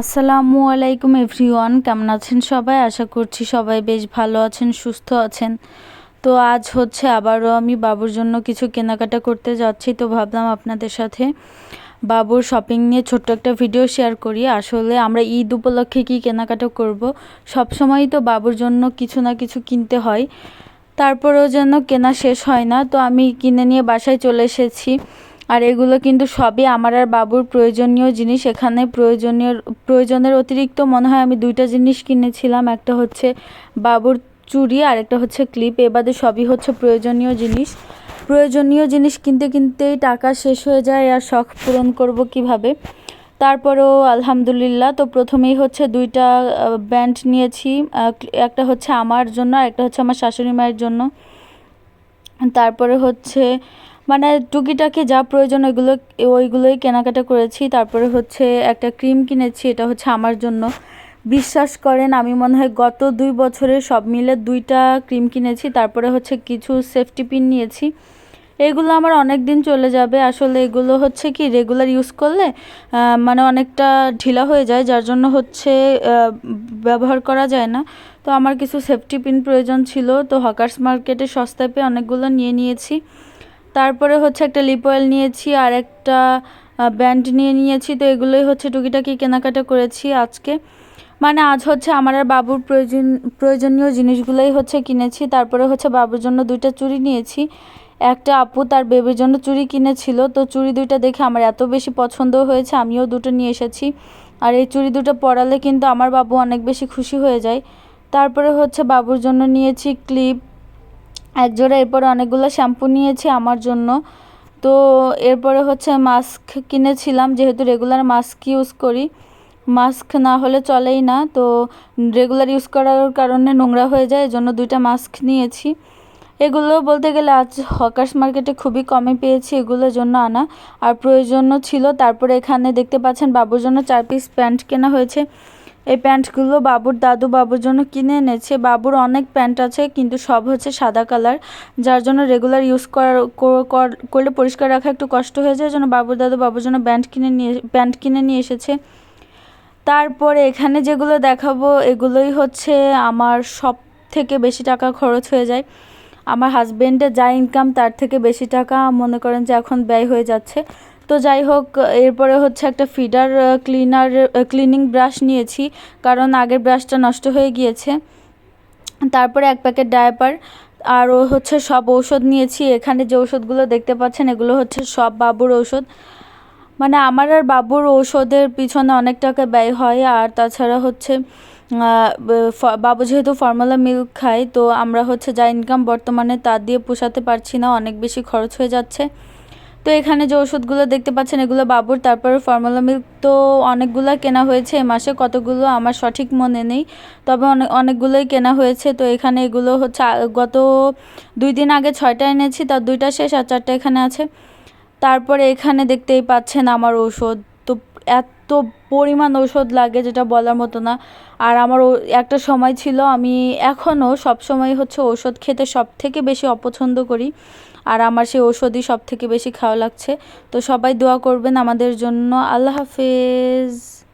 আসসালামু আলাইকুম এভরিওয়ান, কেমন আছেন সবাই? আশা করছি সবাই বেশ ভালো আছেন, সুস্থ আছেন। তো আজ হচ্ছে আবারও আমি বাবুর জন্য কিছু কেনাকাটা করতে যাচ্ছি, তো ভাবলাম আপনাদের সাথে বাবুর শপিং নিয়ে ছোট্ট একটা ভিডিও শেয়ার করি। আসলে আমরা ঈদ উপলক্ষে কী কেনাকাটা করব? সব সময়ই তো বাবুর জন্য কিছু না কিছু কিনতে হয়। তারপরেও যেন কেনা শেষ হয় না, তো আমি কিনে নিয়ে বাসায় চলে এসেছি। আর এগুলো কিন্তু সবই আমার আর বাবুর প্রয়োজনীয় জিনিস। এখানে প্রয়োজনীয়, প্রয়োজনের অতিরিক্ত মনে হয় আমি দুইটা জিনিস কিনেছিলাম। একটা হচ্ছে বাবুর চুড়ি আর একটা হচ্ছে ক্লিপ। এবারে সবই হচ্ছে প্রয়োজনীয় জিনিস। প্রয়োজনীয় জিনিস কিনতে কিনতেই টাকা শেষ হয়ে যায় আর শখ পূরণ করব কীভাবে? তারপরেও আলহামদুলিল্লাহ, তো প্রথমেই হচ্ছে দুইটা ব্যান্ড নিয়েছি। একটা হচ্ছে আমার জন্য আর একটা হচ্ছে আমার শাশুড়ি মায়ের জন্য। তারপরে হচ্ছে মানে টুকিটাকি যা প্রয়োজন ওইগুলো, ওইগুলোই কেনাকাটা করেছি। তারপরে হচ্ছে একটা ক্রিম কিনেছি, এটা হচ্ছে আমার জন্য। বিশ্বাস করেন, আমি মনে হয় গত দুই বছরে সব মিলে দুইটা ক্রিম কিনেছি, তারপরে হচ্ছে কিছু সেফটি পিন নিয়েছি। এগুলো আমার অনেক দিন চলে যাবে। আসলে এগুলো হচ্ছে কি রেগুলার ইউজ করলে মানে অনেকটা ঢিলা হয়ে যায়, যার জন্য হচ্ছে ব্যবহার করা যায় না। তো আমার কিছু সেফটি পিন প্রয়োজন ছিল, তো হকার্স মার্কেটে সস্তায় পেয়ে অনেকগুলো নিয়ে নিয়েছি। তারপরে হচ্ছে একটা লিপ অয়েল নিয়েছি আর একটা ব্যান্ড নিয়ে নিয়েছি। তো এগুলোই হচ্ছে টুকিটাকি কেনাকাটা করেছি আজকে। মানে আজ হচ্ছে আমার আর বাবুর প্রয়োজন, প্রয়োজনীয় জিনিসগুলোই হচ্ছে কিনেছি। তারপরে হচ্ছে বাবুর জন্য দুইটা চুড়ি নিয়েছি। একটা আপু তার বেবির জন্য চুড়ি কিনেছিল। তো চুড়ি দুইটা দেখে আমার এত বেশি পছন্দ হয়েছে, আমিও দুটো নিয়ে এসেছি। আর এই চুড়ি দুটো পরালে কিন্তু আমার বাবু অনেক বেশি খুশি হয়ে যায়। তারপরে হচ্ছে বাবুর জন্য নিয়েছি ক্লিপ এক জোড়া, এরপরে অনেকগুলো শ্যাম্পু নিয়েছি আমার জন্য। তো এরপরে হচ্ছে মাস্ক কিনেছিলাম, যেহেতু রেগুলার মাস্ক ইউজ করি। মাস্ক না হলে চলেই না, তো রেগুলার ইউজ করার কারণে নোংরা হয়ে যায়, এজন্য দুইটা মাস্ক নিয়েছি। এগুলো বলতে গেলে আজ হকার্স মার্কেটে খুবই কমে পেয়েছি, এগুলোর জন্য আনা। আর প্রয়োজনও ছিল, তারপরে এখানে দেখতে পাচ্ছেন বাবুর জন্য চার পিস প্যান্ট কেনা হয়েছে। এই প্যান্টগুলো বাবুর দাদু বাবুর জন্য কিনে এনেছে। বাবুর অনেক প্যান্ট আছে, কিন্তু সব হচ্ছে সাদা কালার। যার জন্য রেগুলার ইউজ করার করলে পরিষ্কার রাখা একটু কষ্ট হয়ে যায়। জন্য বাবুর দাদু বাবুর জন্য প্যান্ট কিনে নিয়ে, প্যান্ট কিনে নিয়ে এসেছে। তারপরে এখানে যেগুলো দেখাবো, এগুলোই হচ্ছে আমার সব থেকে বেশি টাকা খরচ হয়ে যায়। আমার হাজব্যান্ডের যা ইনকাম তার থেকে বেশি টাকা মনে করেন যে এখন ব্যয় হয়ে যাচ্ছে। তো যাই হোক, এরপরে হচ্ছে একটা ফিডার ক্লিনার ক্লিনিং ব্রাশ নিয়েছি। কারণ আগের ব্রাশটা নষ্ট হয়ে গিয়েছে। তারপরে এক প্যাকেট ডায়াপার আর ও হচ্ছে সব ঔষধ নিয়েছি। এখানে যে ঔষধগুলো দেখতে পাচ্ছেন, এগুলো হচ্ছে সব বাবুর ঔষধ। মানে আমার আর বাবুর ঔষধের পিছনে অনেক টাকা ব্যয় হয়। আর তাছাড়া হচ্ছে বাবু যেহেতু ফর্মুলা মিল্ক খায়, তো আমরা হচ্ছে যা ইনকাম বর্তমানে তা দিয়ে পোষাতে পারছি না। অনেক বেশি খরচ হয়ে যাচ্ছে। তো এখানে যে ওষুধগুলো দেখতে পাচ্ছেন, এগুলো বাবুর, তারপরে ফর্মুলা মিল্ক তো অনেকগুলো কেনা হয়েছে এ মাসে, কতগুলো আমার সঠিক মনে নেই, তবে অনেক অনেকগুলোই কেনা হয়েছে। তো এখানে এগুলো হচ্ছে গত দুই দিন আগে ছয়টা এনেছি তার দুইটা শেষ আর চারটা এখানে আছে। তারপরে এখানে দেখতেই পাচ্ছেন আমার ওষুধ। তো এত পরিমাণ ঔষধ লাগে যেটা বলার মতো না। আর আমার একটা সময় ছিল, আমি এখনও সব সময় হচ্ছে ওষুধ খেতে সব থেকে বেশি অপছন্দ করি। আর আমার সেই ওষুধই সব থেকে বেশি খাওয়া লাগছে। তো সবাই দোয়া করবেন আমাদের জন্য। আল্লাহ হাফেজ।